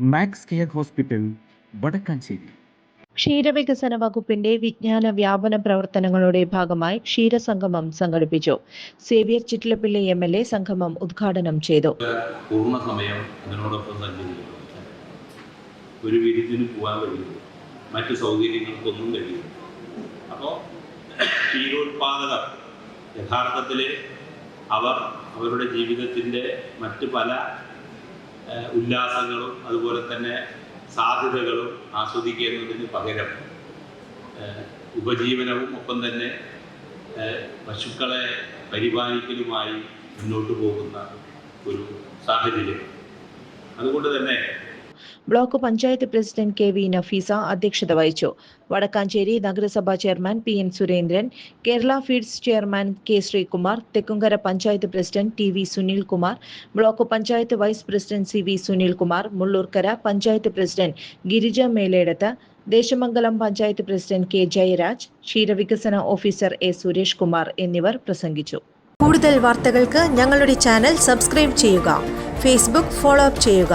Max care hospital Vadakkanchery. ക്ഷീരവികസന വകുപ്പിന്റെ വിജ്ഞാന വ്യാപന പ്രവർത്തനങ്ങളുടെ ഭാഗമായി ക്ഷീരസംഗമം സംഘടിപ്പിച്ചു. Xavier Chittilappilly M L A സംഗമം ഉദ്ഘാടനം ചെയ്തു. പൂർണ സമയം അതിനോടൊപ്പം സഞ്ചരിക്കുന്നു. ഒരു വിരുദ്ധിന് പോകാൻ കഴിയുന്നു. മറ്റു സൗകര്യങ്ങൾക്കൊന്നും കഴിയില്ല അപ്പോൾ ക്ഷീരോത്പാദകർ യഥാർത്ഥത്തിൽ അവർ അവരുടെ ജീവിതത്തിന്റെ മറ്റു പല ഉല്ലാസങ്ങളും അതുപോലെ തന്നെ സാധ്യതകളും ആസ്വദിക്കുന്നതിന് പകരം ഉപജീവനവും ഒപ്പം തന്നെ പശുക്കളെ പരിപാലിക്കലുമായി മുന്നോട്ട് പോകുന്ന ഒരു സാഹചര്യം. അതുകൊണ്ട് തന്നെ block panchayat president K V Nafeesa അധ്യക്ഷത വഹിച്ചു. വടക്കാഞ്ചേരി നഗരസഭാ chairman P N Surendran Kerala feeds chairman K Sreekumar Thekkumkara panchayat president T V Sunilkumar block panchayat vice president C V Sunilkumar Mullurkara panchayat president Girija Meledath Desamangalam panchayat president K Jayaraj ക്ഷീരവികസന officer A Suresh Kumar എന്നിവർ പ്രസംഗിച്ചു. കൂടുതൽ വാർത്തകൾക്ക് ഞങ്ങളുടെ channel subscribe ചെയ്യുക Facebook follow up ചെയ്യുക.